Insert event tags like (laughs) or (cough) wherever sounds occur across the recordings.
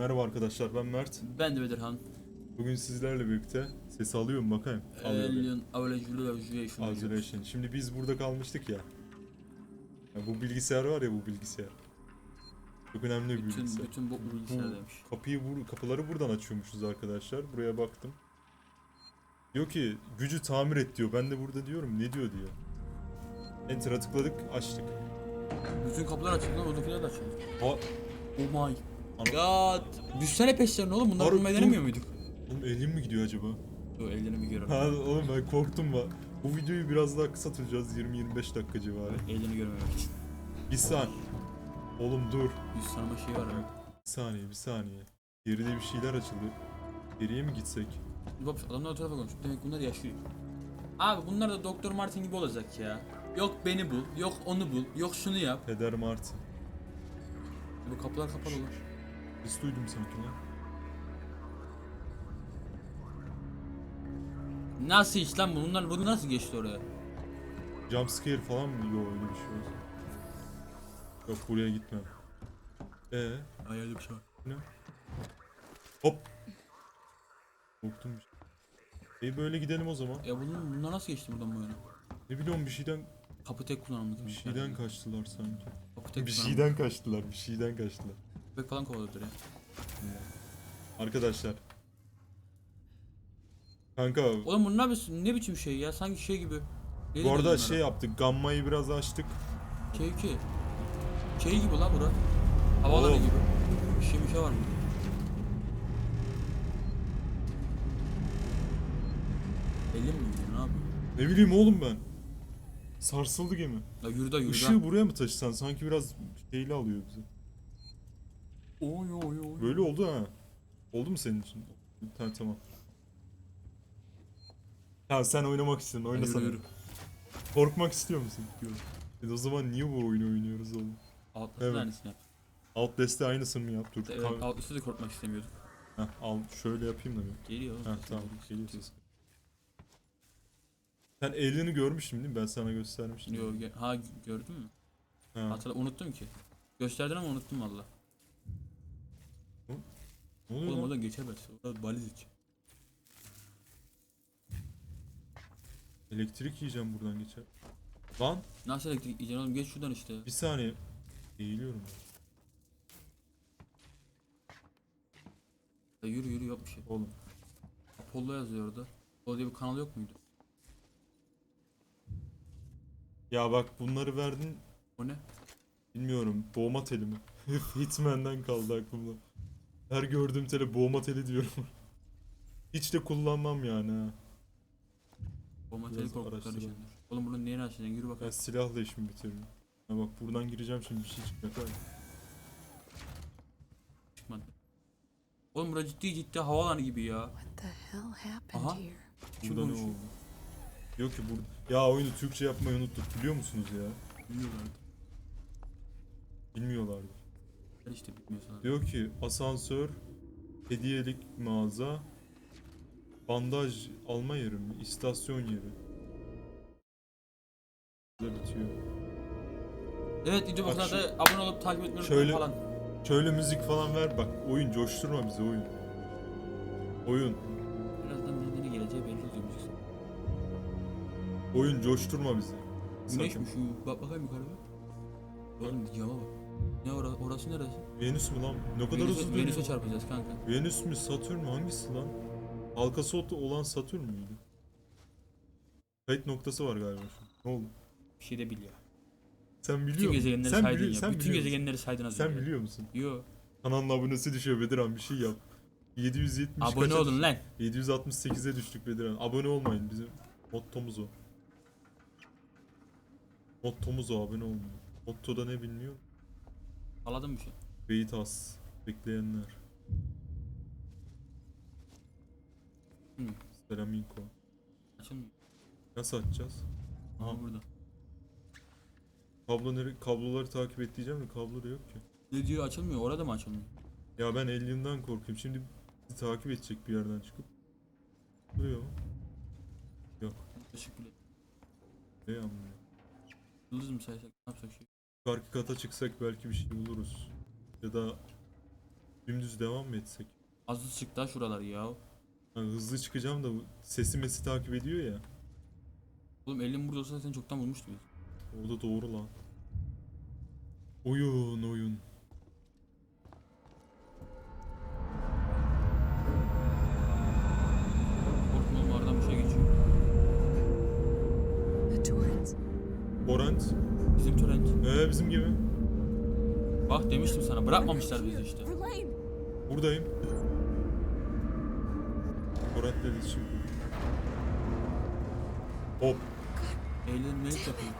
Merhaba arkadaşlar ben Mert. Ben de Bedirhan. Bugün sizlerle birlikte ses alıyor mu bakayım. Alıyor. Alien Evaluation. Observation. Şimdi biz burada kalmıştık ya. Ya bu bilgisayar var ya bu bilgisayar. Çok önemli bir Bütün, bilgisayar. bütün bu bilgisayar demiş. Kapıyı bur- kapıları buradan açıyormuşuz arkadaşlar. Buraya baktım. Diyor ki gücü tamir et diyor. Ben de burada diyorum ne diyor diyor. Enter'a tıkladık açtık. Bütün kapılar açıldı lan oradakiler de açıldı. Ha, Oh my God. Düşsene peşlerine oğlum bunları Harbi bulmayı dur. denemiyor muyduk? oğlum elin mi gidiyor acaba? Yo ellerini bir görelim. Ha oğlum ben korktum bak. Bu videoyu biraz daha kısa tutacağız 20-25 dakika civarı. Ellerini görmemek için. Bir saniye. Oğlum dur. Yüz tanıma şeyi var ya. Bir saniye bir saniye. Geride bir şeyler açıldı. Geriye mi gitsek? Bak adamlar o tarafa konuş. Demek bunlar yaşıyor. Abi bunlar da Doktor Martin gibi olacak ya. Yok beni bul, yok onu bul, yok şunu yap. Peder Martin. Bu kapılar kapalı lan. Biz duydum sanki lan. Nasıl iş lan bu? Bunlar bunu nasıl geçti oraya? Jumpscare falan mı? Yok öyle bir şey olsun. Yok buraya gitmem. Ee, Hayalde bir şey var. hop. Korktum bir şey. E böyle gidelim o zaman. Ya bunun, bunlar nasıl geçti buradan bu yana? Ne biliyorum bir şeyden Kapı tek kullanımlı. bir şeyden kaçtılar sanki. Kapı tek Bir kullanımlı. şeyden kaçtılar, bir şeyden kaçtılar. Köpek falan kovaladır ya. Arkadaşlar. Kanka Oğlum bunlar bir, ne biçim şey ya? Sanki şey gibi. Ne bu arada deniyor şey yaptık. Gammayı biraz açtık. bunlara? Şey ki. Şey gibi lan bura. Havaları Oğlum. gibi. Bir şey bir şey var mı? Elim mi gidiyor ne yapıyor? Ne bileyim oğlum ben. Sarsıldı gemi. Ya yürü de yürü Işığı de. buraya mı taşısan? Sanki biraz şeyli alıyor bizi. Oy oy oy. Böyle oldu ha. Oldu mu senin için? Tamam tamam. Ha sen oynamak istiyorsun. Yürü, Oynasana. yürü. Korkmak istiyor musun? Yok. E o zaman niye bu oyunu oynuyoruz oğlum? Altlısı Evet. aynısını yap. Outlast'te aynısını mı yap? Dur. Evet, Kan- altlısı da korkmak istemiyorduk. Heh, al şöyle yapayım da bir. Geliyor. sesi tamam geliyor, ses. Sen Alien'ı görmüştün değil mi? Ben sana göstermiştim. yok. Yo, ge- ha gördün mü? Ha. Hatırla unuttum ki. Gösterdin ama unuttum valla. Ne oluyor Oğlum lan? oradan geçemez. Orada baliz iç. Elektrik yiyeceğim buradan geçer. Lan Nasıl elektrik yiyeceksin oğlum geç şuradan işte. bir saniye. Eğiliyorum. Ya yürü yürü yok bir şey. Oğlum. Apollo yazıyor orada. O diye bir kanal yok muydu? Ya bak bunları verdin. O ne? Bilmiyorum. Boğma teli mi? (laughs) Hitman'den kaldı aklımda. Her gördüğüm tele boğma teli diyorum. (laughs) Hiç de kullanmam yani ha. Biraz korkutları araştıralım. şeyler. Oğlum bunun neyini açacaksın yürü Ben bakalım. silahla işimi bitiririm. Ha bak buradan gireceğim şimdi bir şey çıkacak. Hayır. Çıkmadı. Oğlum bura ciddi ciddi havalanı gibi ya. What the hell happened Aha. here? Kim Burada ne konuşuyor? oldu? Yok ki burada. Ya oyunu Türkçe yapmayı unuttuk biliyor musunuz ya? Biliyorlardı. Bilmiyorlardı. Her işte bitmiyor sana. Diyor ki asansör, hediyelik mağaza, bandaj alma yeri mi? İstasyon yeri. Burada bitiyor. Evet video Bak bakımlarda abone olup takip etmeyi Şöyle- falan. Şöyle müzik falan ver bak. Oyun coşturma bizi oyun. Oyun. Birazdan nedeni geleceği belli oluyor müzik. Oyun coşturma bizi. Güneş Sakın. mi şu? Bak bakayım yukarı bak. Oğlum cama bak. Ne ora orası neresi? Venüs mü lan? Ne kadar Venüs'e- hızlı Venüs'e çarpacağız kanka. Venüs mü? Satürn mü? Hangisi lan? Halkası olan Satürn müydü? Kayıt noktası var galiba şu. Ne oldu? Bir şey de biliyor. Sen biliyor Bütün musun? gezegenleri Sen, saydın biliyor, ya. sen Bütün biliyor musun? gezegenleri saydın az Sen önce. biliyor musun? Yo. Kanalın abonesi düşüyor Bediran bir şey yap. 770 Abone kaça olun lan. 768'e düştük Bediran. Abone olmayın bizim mottomuz o. Mottomuz o abone olmayın. Motto da ne bilmiyorum. Anladın mı şu? Beyit az. Bekleyenler. Hı. Selaminko. Açılmıyor. Nasıl açacağız? Aha. Aha burada. Kablo nere kabloları takip et diyeceğim de kablo da yok ki. Ne diyor açılmıyor? Orada mı açılmıyor? Ya ben Alien'dan korkuyorum. Şimdi bizi takip edecek bir yerden çıkıp. Duruyor? Yok. Işık bile. Ne anlıyor? Yıldız mı saysak? Ne yapsak şey? Yukarı kata çıksak belki bir şey buluruz. Ya da Dümdüz devam mı etsek? Az çık da şuralar ya. Ha, hızlı çıkacağım da sesi mesi takip ediyor ya. Oğlum elim burada olsa seni çoktan vurmuştu biz. O da doğru lan. Oyun oyun. Korkma bir şey geçiyor. Torrent. Bizim torrent. Ee bizim gibi. Bak demiştim sana bırakmamışlar bizi işte. Buradayım. Orant'la iletişim. Hop. Eğlenmelik yapıyor.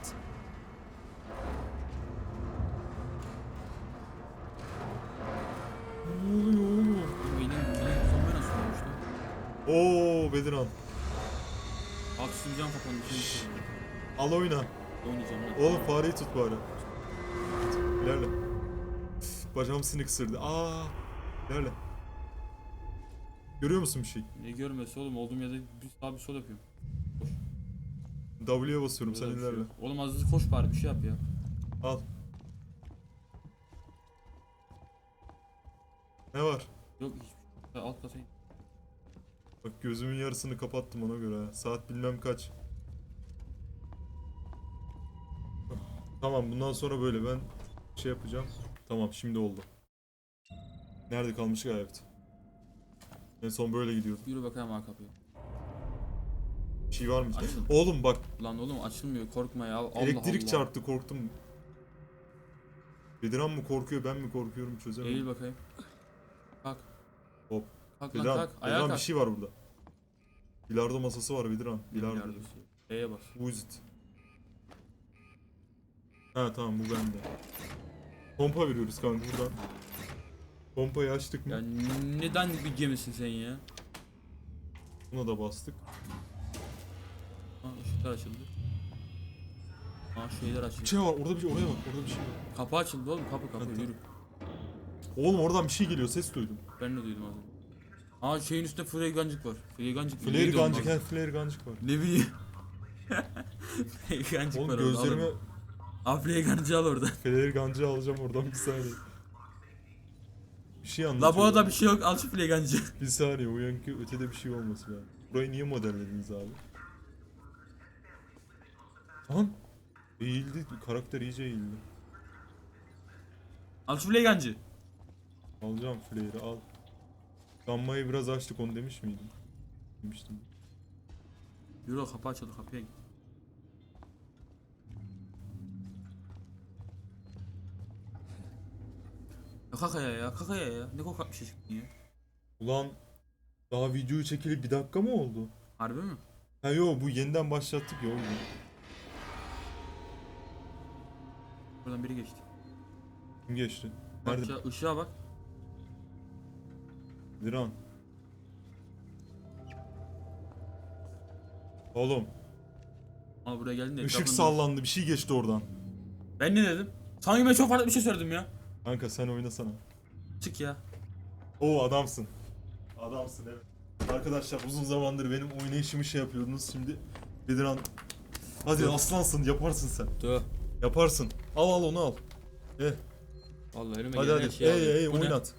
Ne oluyor oğlum? Oğlum elim, elim uzanmaya nasıl olmuştu? Oo Bedirhan. Bak süngem kapandı. Şimdi Al oyna. Oynayacağım lan. Oğlum fareyi tut bari. İlerle. Bacağım sinek ısırdı. Aa. İlerle. Görüyor musun bir şey? Ne görmesi oğlum olduğum yerde bir sağ bir sol yapıyorum. W'ye basıyorum sen Burada bir şey ilerle. yok. Oğlum az hızlı koş bari bir şey yap ya. Al. Ne var? Yok hiçbir şey. Alt kata in. Bak gözümün yarısını kapattım ona göre. ha. Saat bilmem kaç. Tamam bundan sonra böyle ben şey yapacağım. Tamam şimdi oldu. Nerede kalmıştık evet. En son böyle gidiyorduk. Yürü bakayım ha kapıyı. Bir şey var mı? Açıl. Oğlum bak Lan oğlum açılmıyor korkma ya. Allah elektrik Allah. çarptı korktum. Bediran mı korkuyor ben mi korkuyorum çözemedim. Eğil bakayım. Kalk. Hop. Kalk lan Bediran, kalk. Ayağa kalk. bir şey var burada. Bilardo masası var Bediran. Bilardo. Bilardo. E'ye bas. Who is it? Ha tamam bu bende. Pompa veriyoruz kanka buradan. Pompayı açtık mı? Ya neden bir gemisin sen ya? Buna da bastık. Ha ışıklar açıldı. Ha şeyler Bir açıldı. şey var orada bir şey oraya bak orada bir şey var. Kapı açıldı oğlum kapı kapı Hadi. yürü. Oğlum oradan bir şey geliyor ses duydum. Ben de duydum önce. Ha şeyin üstünde Freygancık var. Freygancık. Flare neydi onun gancık adı? he flare gancık var. Ne bileyim. (laughs) Oğlum var orada. gözlerime Freygancığı al orada. (laughs) flare gancığı alacağım oradan bir saniye. Bir şey La bu arada bir şey yok al şu Freygancığı. Bir saniye o yankı ötede bir şey olması lazım. Burayı niye modellediniz abi? Lan eğildi karakter iyice eğildi. Al şu Freygancığı. Alacağım flare'i al. Gammayı biraz açtık onu demiş miydim? Demiştim. Yürü kapı açıldı kapıya git. Ya kakaya ya kakaya ya ne kokak bir şey çıktı ya. Ulan daha videoyu çekeli bir dakika mı oldu? Harbi mi? Ha yo bu yeniden başlattık ya o yüzden. Buradan biri geçti. Kim geçti? Bak Nerede? ya ışığa bak. Diran. Oğlum Ama buraya geldin de ışık etrafında- sallandı bir şey geçti oradan. Ben ne dedim? Sanki ben çok farklı bir şey söyledim ya. Kanka sen oynasana. Çık ya. Oo adamsın. Adamsın evet. Arkadaşlar uzun zamandır benim oynayışımı şey yapıyordunuz şimdi Bediran Hadi Dur. aslansın yaparsın sen. Dur. Yaparsın. Al al onu al. Eh Vallahi önüme hadi hadi. şeyi Ey ey Bu ne? oynat.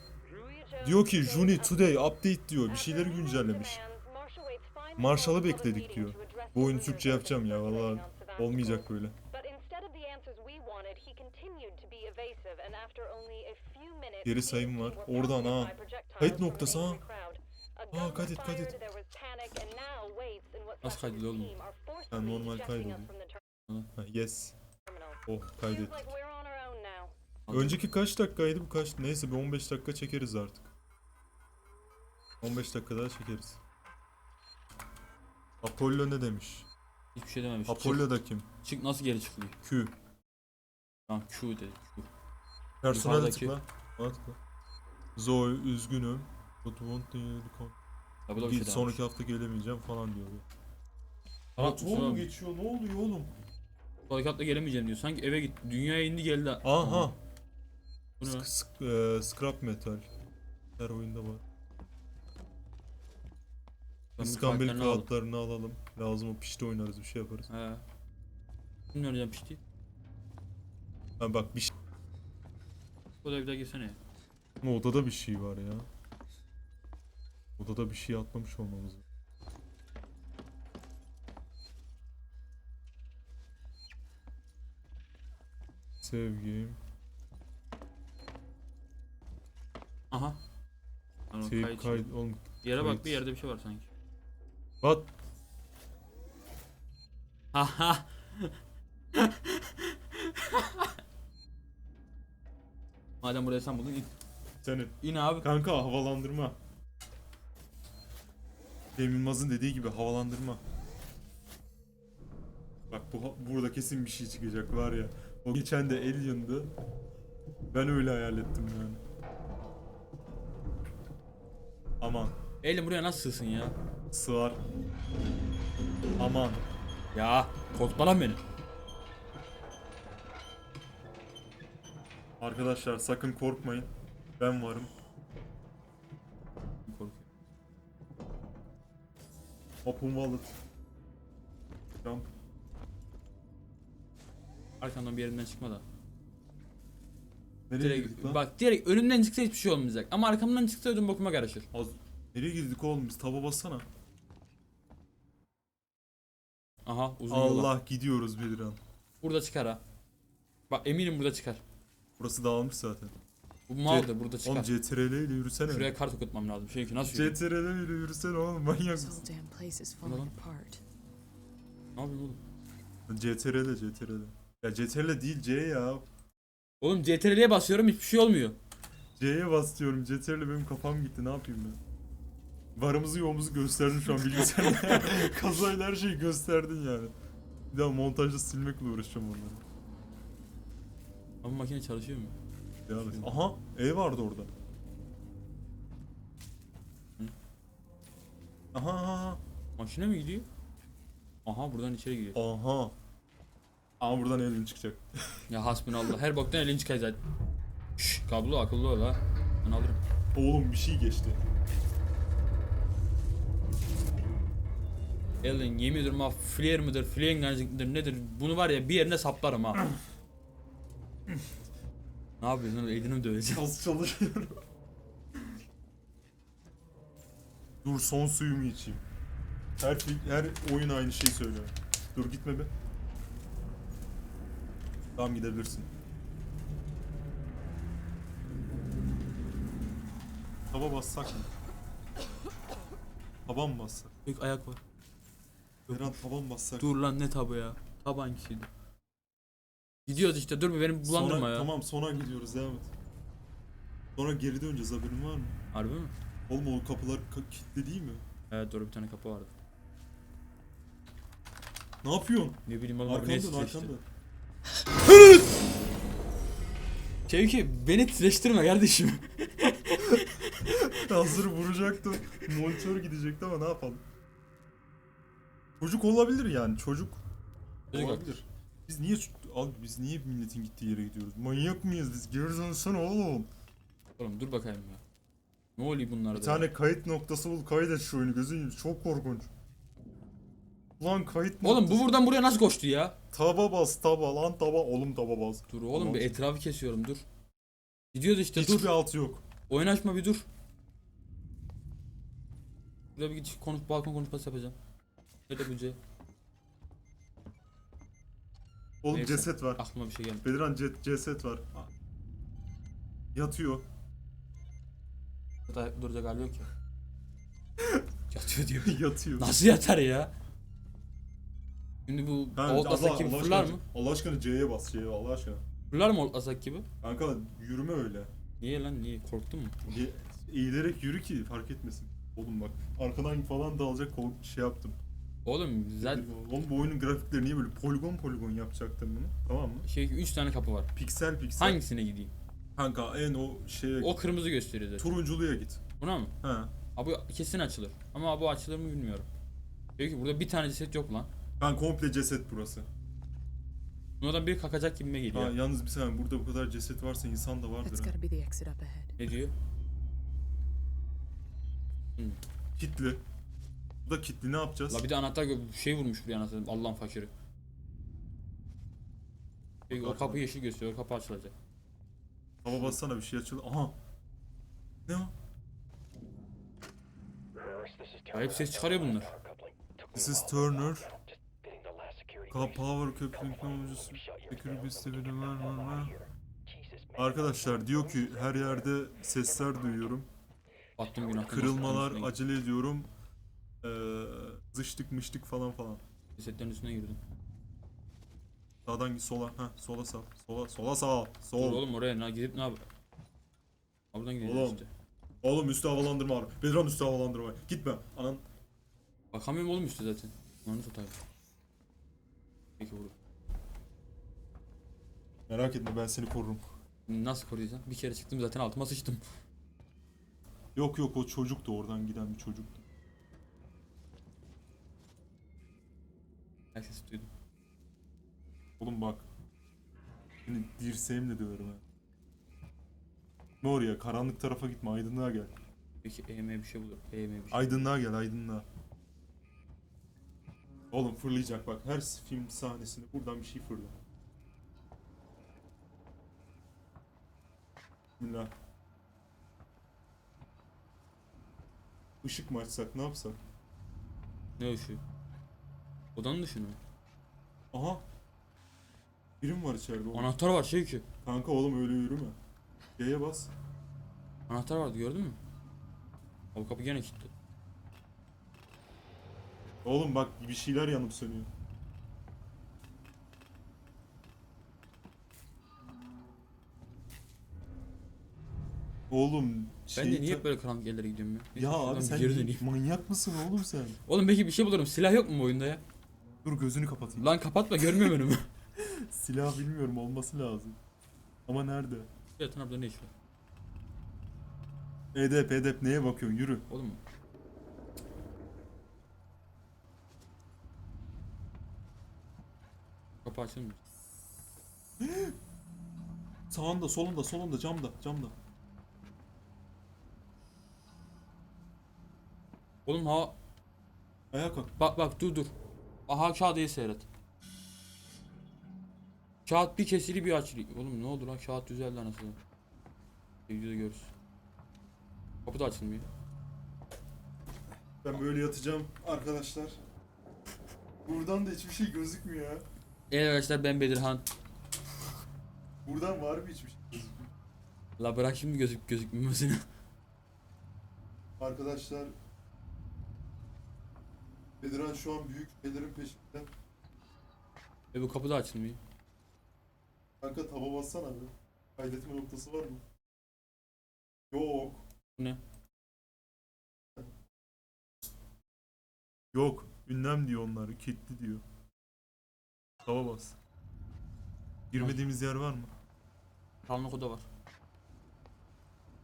Diyor ki Juni Today update diyor. Bir şeyleri güncellemiş. Marshall'ı bekledik diyor. Bu oyunu Türkçe yapacağım ya vallahi olmayacak böyle. Geri sayım var. Oradan ha. Kayıt noktası ha. Aa kaydet kaydet. Nasıl kaydediyor oğlum? Ha, normal kaydediyor. Ha, yes. Oh kaydet. Önceki kaç dakikaydı bu kaç? Neyse bir 15 dakika çekeriz artık. 15 dakika daha çekeriz. Apollo ne demiş? Hiçbir şey dememiş. Apollo da kim? Çık, çık nasıl geri çıkılıyor? Q. Tamam Q dedi. Q. Personel Yukarıdaki- tıkla. Tıkla. Zoe üzgünüm. But want bu da bir şey Sonraki hafta gelemeyeceğim falan diyor. Aa, kusura mu geçiyor? Ne oluyor oğlum? Sonraki hafta gelemeyeceğim diyor. Sanki eve git. Dünyaya indi geldi. Aha. Bu ne? Sk- sk- e, scrap metal. Her oyunda var. Ben bu İskambil karakterini aldım. kağıtlarını alalım. Lazım o pişti oynarız bir şey yaparız. He. Şimdi oynayacağım pişti. Ha bak bir şey. Da bir daha girsene. Ama odada bir şey var ya. Odada bir şey atlamış olmamız lazım. Sevgim. Aha. Lan o Save kayıt- kayıt oğlum. Yere bak kayıt. bir yerde bir şey var sanki. What? Haha. (laughs) Madem buraya sen buldun in. Senin. İn abi. Kanka havalandırma. Cem Yılmaz'ın dediği gibi havalandırma. Bak bu burada kesin bir şey çıkacak var ya. O geçen de Alien'dı. Ben öyle hayal ettim yani. Aman Eylem buraya nasıl sığsın ya? sığar. Aman. Ya korkutma lan beni. Arkadaşlar sakın korkmayın. Ben varım. Open wallet. Jump. Arkamdan bir yerinden çıkma da. Nereye Direkt, girdik lan? bak direkt önümden çıksa hiçbir şey olmayacak. Ama arkamdan çıksa ödüm bokuma karışır. Az... Nereye girdik oğlum biz? Taba bassana. Aha uzun. Allah gidiyoruz bir an. Burada çıkar ha. Bak eminim burada çıkar. Burası dağılmış zaten. Bu maldır burada çıkar. Oğlum CTRL ile yürüsene. Şuraya kart okutmam lazım. Çünkü nasıl yürüyeyim? CTRL ile yürüsene oğlum manyak mısın? Ne yapayım oğlum? CTRL CTRL. Ya CTRL değil C ya. Oğlum CTRL'ye basıyorum hiçbir şey olmuyor. C'ye bas diyorum. CTRL benim kafam gitti ne yapayım ben? Varımızı yoğumuzu gösterdin şu an bilgisayarda. (laughs) (laughs) Kazayla her şeyi gösterdin yani. Bir daha montajda silmekle uğraşacağım onları. Ama makine çalışıyor mu? Devam et. Aha ev vardı orada. Aha aha Makine mi gidiyor? Aha buradan içeri giriyor. aha. Ama buradan elin çıkacak. (laughs) Ya hasbunallah. Her boktan elin çıkar zaten. Şşş kablo akıllı ol ha. Ben alırım. Oğlum bir şey geçti. Elin yemin ediyorum ha flare mıdır, flare nedir? Bunu var ya bir yerine saplarım ha. (clears throat) ne yapıyorsun? Elini mi döveceksin? Az çalışıyorum. Dur son suyumu içeyim. Her fil- her oyun aynı şeyi söylüyor. Dur gitme be. Tamam gidebilirsin. Taba bassak mı? Taban mı bassak? Büyük ayak var. Eren taban bassak. Dur lan ne tabu ya. Tabu hangisiydi? Gidiyoruz işte dur bir beni bulandırma Sona- ya. Tamam sona gidiyoruz devam et. Sonra geri döneceğiz haberin var mı? Harbi mi? Oğlum o kapılar ka- kilitli değil mi? Evet doğru bir tane kapı vardı. Ne yapıyorsun? Ne bileyim oğlum abi ne arkandan. Şevki beni titreştirme kardeşim. (laughs) Hazır vuracaktım. Monitör gidecekti ama ne yapalım? Çocuk olabilir yani çocuk. Çocuk olabilir. Biz niye abi biz niye milletin gittiği yere gidiyoruz? Manyak mıyız biz? Geri dönsene oğlum. Oğlum dur bakayım ya. Ne oluyor bunlarda? Bir tane kayıt noktası bul kaydet şu oyunu gözün. Çok korkunç. Ulan kayıt Oğlum bu buradan buraya nasıl koştu ya? Taba bas taba lan taba oğlum taba bas. Dur oğlum Tamam. bir etrafı kesiyorum dur. Gidiyoruz işte Hiçbir dur. altı yok. Oyun açma bir dur. Burada bir git konuş balkon konuşması yapacağım. Nerede bu C? Oğlum Neyse. ceset var. Aklıma bir şey geldi. Bediran cet ceset var. Yatıyor. Burada duracak hali yok ya. (laughs) Yatıyor diyor. (laughs) Yatıyor. Nasıl yatar ya? Şimdi bu Ha, Outlast'taki gibi fırlar aşkına, mı? Allah aşkına C'ye bas C'ye Allah aşkına. Fırlar mı Outlast'taki gibi? Kanka yürüme öyle. Niye lan niye? Korktun mu? Ye- Eğilerek yürü ki fark etmesin. Oğlum bak arkadan falan dalacak kol şey yaptım. Oğlum zaten Oğlum bu oyunun grafikleri niye böyle poligon poligon yapacaktım bunu? Tamam mı? şey 3 tane kapı var. Piksel piksel. Hangisine gideyim? Kanka en o şeye O kırmızı gösteriyor zaten. turunculuya git. Buna mı? Ha. Abi kesin açılır. Ama bu açılır mı bilmiyorum. Diyor ki burada bir tane ceset yok lan. Ben komple ceset burası. Bunlardan biri kakacak gibime Ha, geliyor. yalnız bir saniye burada bu kadar ceset varsa insan da vardır ha. gotta be the exit up ahead. Ne diyor? Kitli. Bu da kitli ne yapacağız? La bir de anahtar gö- şey vurmuş buraya anahtar. Allah'ın fakiri. Peki, o kapı yeşil gösteriyor. O kapı açılacak. Hava bassana bir şey açıl. Aha. Ne o? Acayip ses çıkarıyor bunlar. This is Turner. Ka Power Köprü teknolojisi. Security sistemi var var var. Arkadaşlar diyor ki her yerde sesler duyuyorum. Battım günah. Kırılmalar, acele ediyorum. Ee, zıştık mıştık falan falan. Cesetlerin üstüne girdim. Sağdan git sola. Ha sola sağ. Sola sola sağ. Dur Sol. oğlum oraya ne gidip ne yap? Buradan gidiyoruz Oğlum. işte. Oğlum üstü havalandırma var. Bedran üstü havalandırma. Gitme. Anan. Bakamıyorum oğlum üstü zaten. Onu tutayım. Peki vur. Merak etme ben seni korurum. Nasıl koruyacağım? Bir kere çıktım zaten altıma sıçtım. Yok yok o çocuktu oradan giden bir çocuktu. Her sesi duydum. Oğlum bak. Seni dirseğimle döverim ha. Gitme oraya karanlık tarafa gitme aydınlığa gel. Peki EM bir şey bulur. EM bir şey. Aydınlığa gel aydınlığa. Oğlum fırlayacak bak her film sahnesinde buradan bir şey fırla. Bismillah. Işık mı açsak ne yapsak? Ne ışığı? Odanın dışı mı? Aha. Birim var içeride oğlum. Anahtar var şey ki. Kanka oğlum öyle yürüme. Y'ye bas. Anahtar vardı gördün mü? O kapı gene kilitli. Oğlum bak bir şeyler yanıp sönüyor. Oğlum şey ben de niye hep böyle karanlık yerlere gidiyorum ya? Ya Neyse, abi ben sen manyak mısın oğlum sen? Oğlum belki bir şey bulurum. Silah yok mu bu oyunda ya? Dur gözünü kapatayım. Lan kapatma görmüyorum önümü. (laughs) Silah bilmiyorum olması lazım. Ama nerede? Yatan abla ne iş var? Edep edep neye bakıyorsun yürü. Oğlum Kapı açılmıyor. (gasps) Sağında solunda solunda camda camda. Oğlum ha Ayağa kalk. bak bak dur dur. Aha kağıdı seyret. Kağıt bir kesili bir açılıyor. Oğlum ne oldu lan kağıt düzeldi anasını. Videoda görürüz. Kapı da açılmıyor. Ben böyle yatacağım arkadaşlar. Buradan da hiçbir şey gözükmüyor. Evet arkadaşlar ben Bedirhan. Buradan var mı hiçbir şey gözükmüyor? La bırak şimdi gözük gözükmemesini. Arkadaşlar Bediran şu an büyük şeylerin peşinde. Ve bu kapı da açılmıyor. Kanka taba bassana abi. Kaydetme noktası var mı? Yok. Bu ne? Yok. Ünlem diyor onlar. Kilitli diyor. Tava bas. Girmediğimiz yer var mı? Karanlık oda var.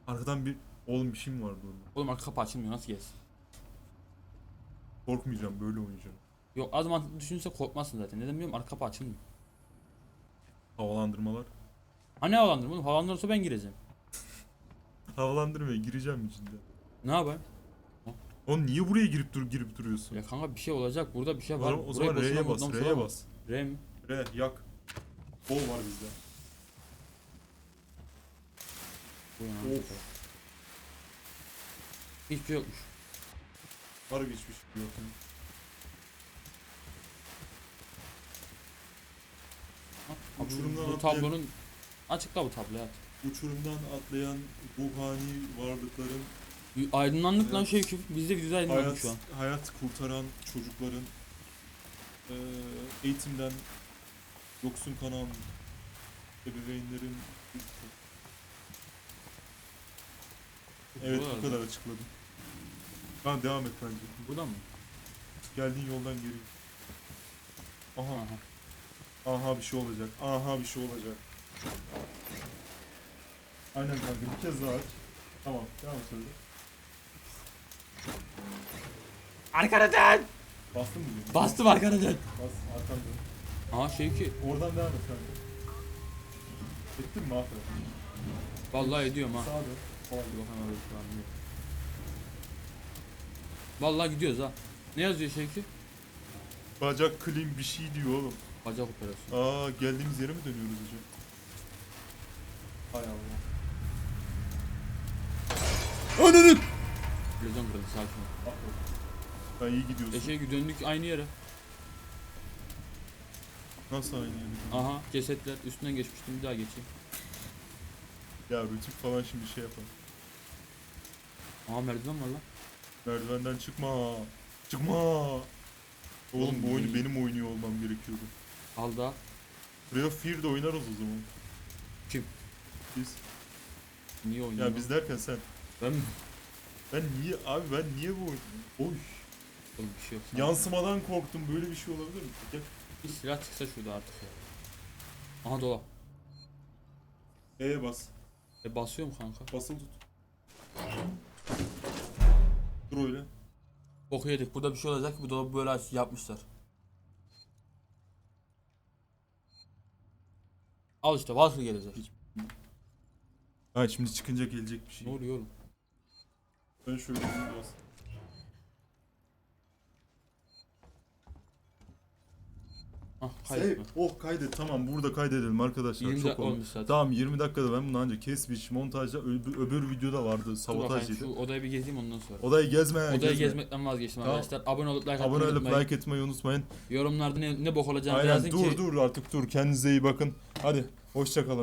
Arkadan bir... Oğlum bir şey mi vardı orada? Oğlum arka kapı açılmıyor nasıl gelsin? Korkmayacağım böyle oynayacağım. Yok az mantıklı düşünürse korkmazsın zaten. Neden biliyorum arka kapı açılmıyor. Havalandırmalar. Ha ne havalandırma oğlum? Havalandırırsa ben gireceğim. (laughs) Havalandırmaya gireceğim içinde. Ne yapayım? Oğlum niye buraya girip dur girip duruyorsun? Ya kanka bir şey olacak. Burada bir şey var. o zaman R'ye bas, vurdum, R'ye bas. R mi? R, yak. Bol var bizde. Of. Hiçbir şey yokmuş. Hiçbir şey yok. Uçurumdan bu, bu atlayan- tablonun açıkla bu tabloyu at. Uçurumdan atlayan ruhani varlıkların Aydınlandık lan Evet. şey ki biz de videoda aydınlandık hayat, şu an. hayat kurtaran çocukların eee, eğitimden yoksun kalan ebeveynlerin Evet bu kadar açıkladım. Tamam devam et bence. Buradan mı? Geldiğin yoldan geri. Aha Aha. aha bir şey olacak. Aha bir şey olacak. Aynen kanka bir kez daha aç. Tamam devam et öyle. Arkana dön! Bastın mı? diyorsun? Bastım arkana dön. Bas arkan dön. Aha şey ki. Oradan devam et kanka. Ettin mi aferin? Vallahi ediyorum ha. Sağa dön. Dur dön. mı? Yok. Vallahi gidiyoruz ha. Ne yazıyor şey ki? Bacak klim bir şey diyor oğlum. Bacak operasyonu. Aa geldiğimiz yere mi dönüyoruz hocam? Hay Allah. Ananı! Televizyon kırıldı sakin ol. Ben iyi gidiyorsun. Eşeğe döndük aynı yere. Nasıl aynı yere? Aha cesetler üstünden geçmiştim bir daha geçeyim. Ya rütük falan şimdi şey yapalım. Aha merdiven var lan. Merdivenden çıkma. Çıkma. Oğlum bu oyunu benim oynuyor olmam gerekiyordu. Al da. Ray of Fear'da oynarız o zaman. Kim? Biz. Niye oynuyor? Ya biz derken sen. Ben mi? Ben niye abi ben niye bu oyun? Oy. Oğlum bir şey yok. Yansımadan korktum. Böyle bir şey olabilir mi? Gel. Bir silah çıksa şurada artık ya. Aha dolap. E'ye bas. E basıyorum kanka. Basılı tut. Öyle. Boku yedik. Burada bir şey olacak ki bu dolabı böyle aç- yapmışlar. Al işte Valkyrie gelecek. Ha şimdi çıkınca gelecek bir şey. Ne oluyor oğlum? Ben şöyle bir bas. Ah kaybetme. Oh kaydet. Tamam burada kaydedelim arkadaşlar. 20 Çok dakika oldu. olmuş zaten. Tamam 20 dakikada ben bunu anca kesmiş, montajda öbür, öbür videoda vardı Dur sabotaj bakayım şu odayı bir gezeyim ondan sonra. Odayı gezme. Odayı gezme. gezmekten vazgeçtim Tamam. arkadaşlar. Abone olup like atmayı Abone olup unutmayın. like etmeyi unutmayın. Yorumlarda ne, ne bok olacağını Aynen yazın dur ki dur artık dur. Kendinize iyi bakın. Hadi hoşça kalın.